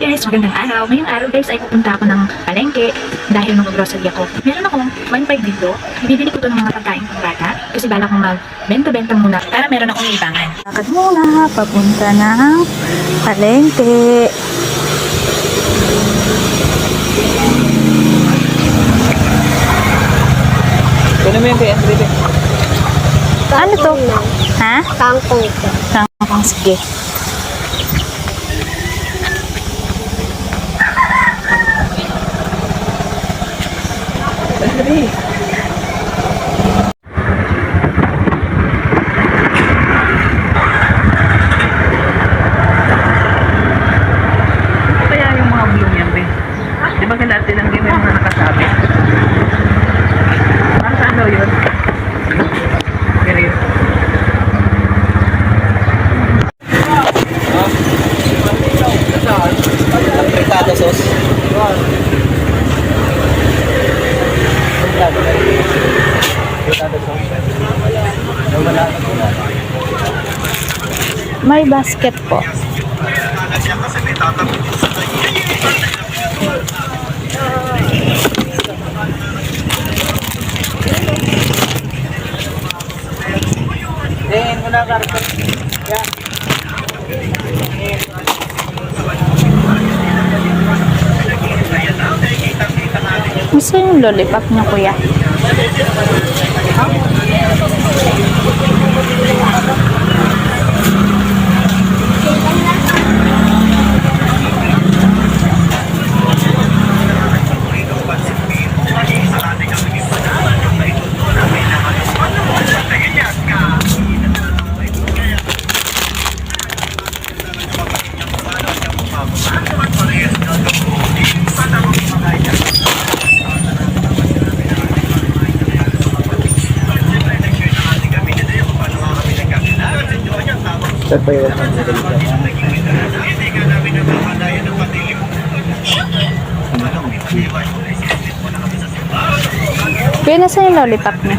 guys, magandang araw. Ngayong araw guys ay pupunta ako ng palengke dahil mag-grocery ako. Meron akong 1.5 dito. Bibili ko to ng mga pagkain ng bata kasi bala kong magbenta-benta muna para meron akong libangan. Lakad muna, papunta ng palengke. Kunin mo yung kay Andre. Ano to? Ha? Kangkong. Kangkong, sige. to be. May basket po. Tingin mo na karton. Yan. Gusto yung lollipop niya, kuya? Sir yun. Kuya, nasa yung lollipop niya?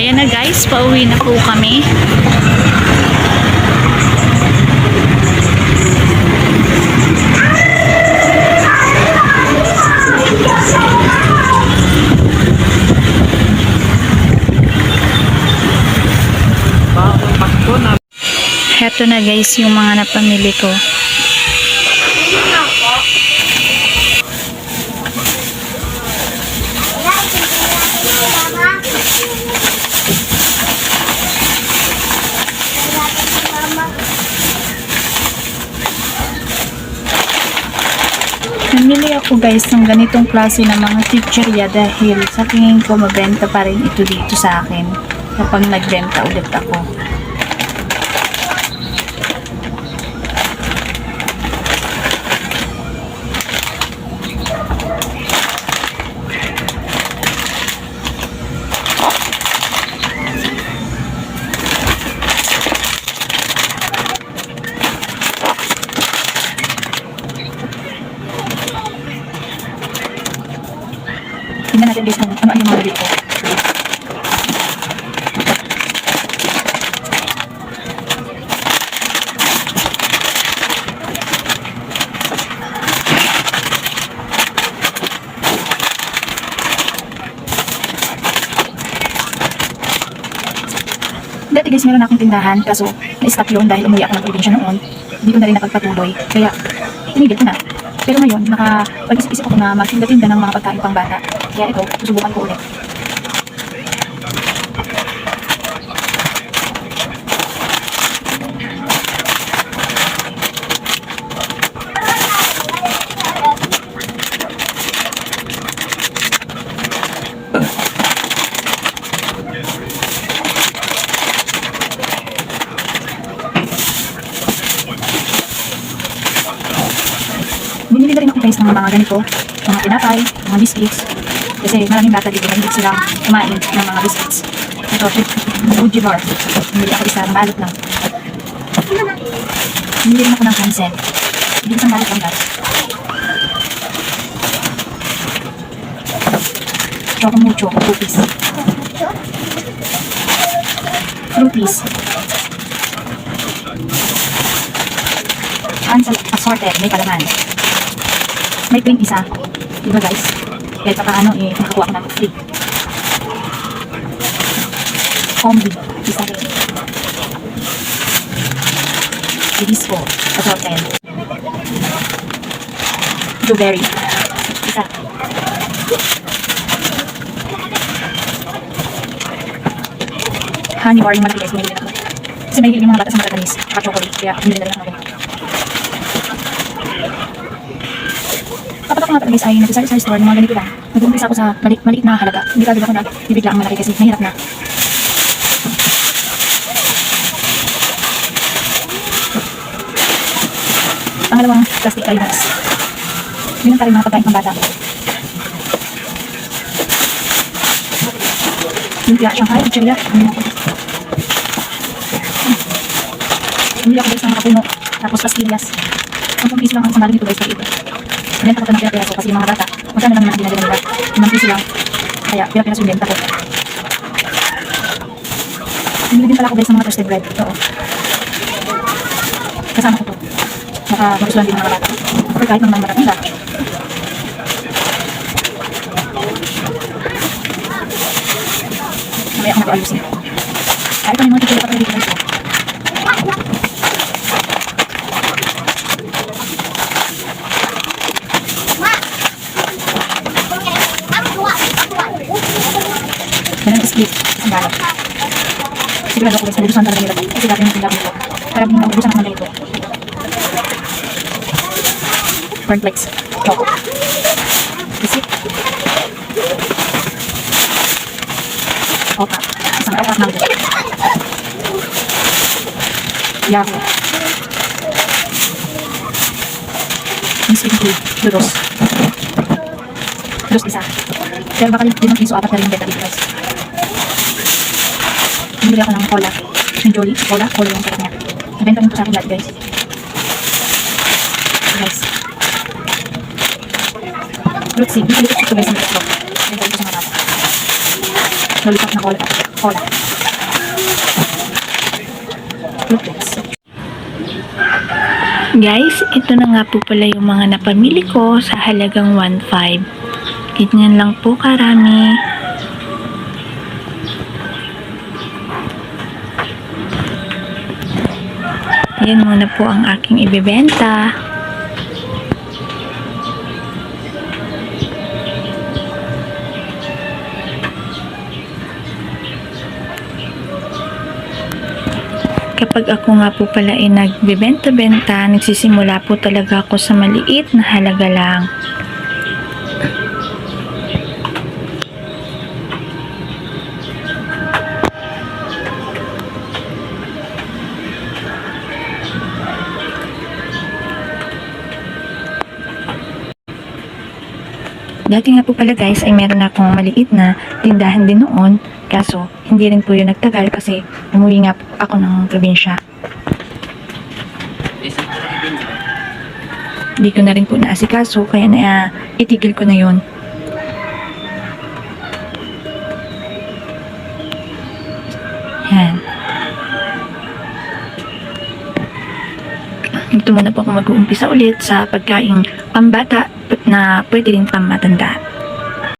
Ayan na guys, pauwi na po kami. Heto na guys yung mga napamili ko. Namili ako guys ng ganitong klase ng mga chichirya dahil sa tingin ko mabenta pa rin ito dito sa akin kapag nagbenta ulit ako. Guys kung ano ang mga dito. Dati guys, meron akong tindahan kaso na-stop yun dahil umuwi ako ng probinsya noon. hindi ko na rin napagpatuloy. Kaya, tinigil ko na. Pero ngayon, nakapag-isip-isip ako na magtinda-tinda ng mga pagkain pang bata. Kaya ito, susubukan ko ulit. Guys ng mga ganito, mga tinapay, mga biscuits. Kasi maraming bata dito, mahilig silang kumain ng mga biscuits. Ito, Fuji bar. Binili ako isa, balot lang. Binili rin ako ng handset. Hindi isang balot lang guys. Choco mucho, cookies. Fruities. Ansel assorted, may palaman. May print isa. Diba guys? Kahit pa paano eh, nakakuha ko ng free. Combi. Isa rin. Disco. Assorted. Blueberry. Isa. Honey bar yung malaki guys. Binili na ako. Kasi may yung mga bata sa matatamis. Tsaka chocolate. Kaya binili na rin ako. Ako nga guys ay nag-sari-sari store ng mga ganito lang. Nag-umpisa ako sa mali maliit na halaga. Hindi kagad ako na bibigla ang malaki kasi mahirap na. Pangalawang plastic items. Yun ang rin mga pagkain pang bata. Lumpia, Shanghai, Chichirya. Ano ako? Bumili ako guys ng mga puno. Tapos pastillas. Ang piso lang ang sumali nito guys. Dito. Benta ko ito ng pira-piraso kasi yung mga bata, lang naman ang dinadala nila. Limang piso lang. Kaya pira-piraso yung benta ko. Bumili din pala ako guys ng mga toasted bread. Ito. oh. Kasama ko to. Baka magustuhan din ng mga bata. Or kahit ng mga matatanda. Mamaya ako mag-aayusin. Kahit pa may mga titulo pa dito guys. Balot. Sigurado ako guys, nagugustuhan talaga nila. Kasi dati yung tindahan nito. Parang yung nagugustuhan ng ganito. Cornflakes. Choco. Biscuit. Opa. Isang opa na ito. Yahoo. Biscuit food. Duros. Duros isa. Pero baka limang piso apat na rin benta dito guys. Bumili ako ng cola. Yung Jolly. Cola. Cola yung karat niya. Nabenta po sa akin dati guys. Guys. Fruit sip. Bibili ko ito guys ng itlog. Benta rin po sa bata. Lollipop na cola. Cola. Fruit Flakes. Guys, ito na nga po pala yung mga napamili ko sa halagang 1.5. Ganyan lang po karami. Yan muna po ang aking ibebenta. Kapag ako nga po pala ay nagbebenta-benta, nagsisimula po talaga ako sa maliit na halaga lang. Dati nga po pala guys ay meron akong maliit na tindahan din noon kaso hindi rin po yun nagtagal kasi umuwi nga po ako ng probinsya. Hindi ko na rin po naasikaso kaya na ah, itigil ko na yun. Yan. Ito muna po ako mag-uumpisa ulit sa pagkain pambata na pwede rin pang matanda.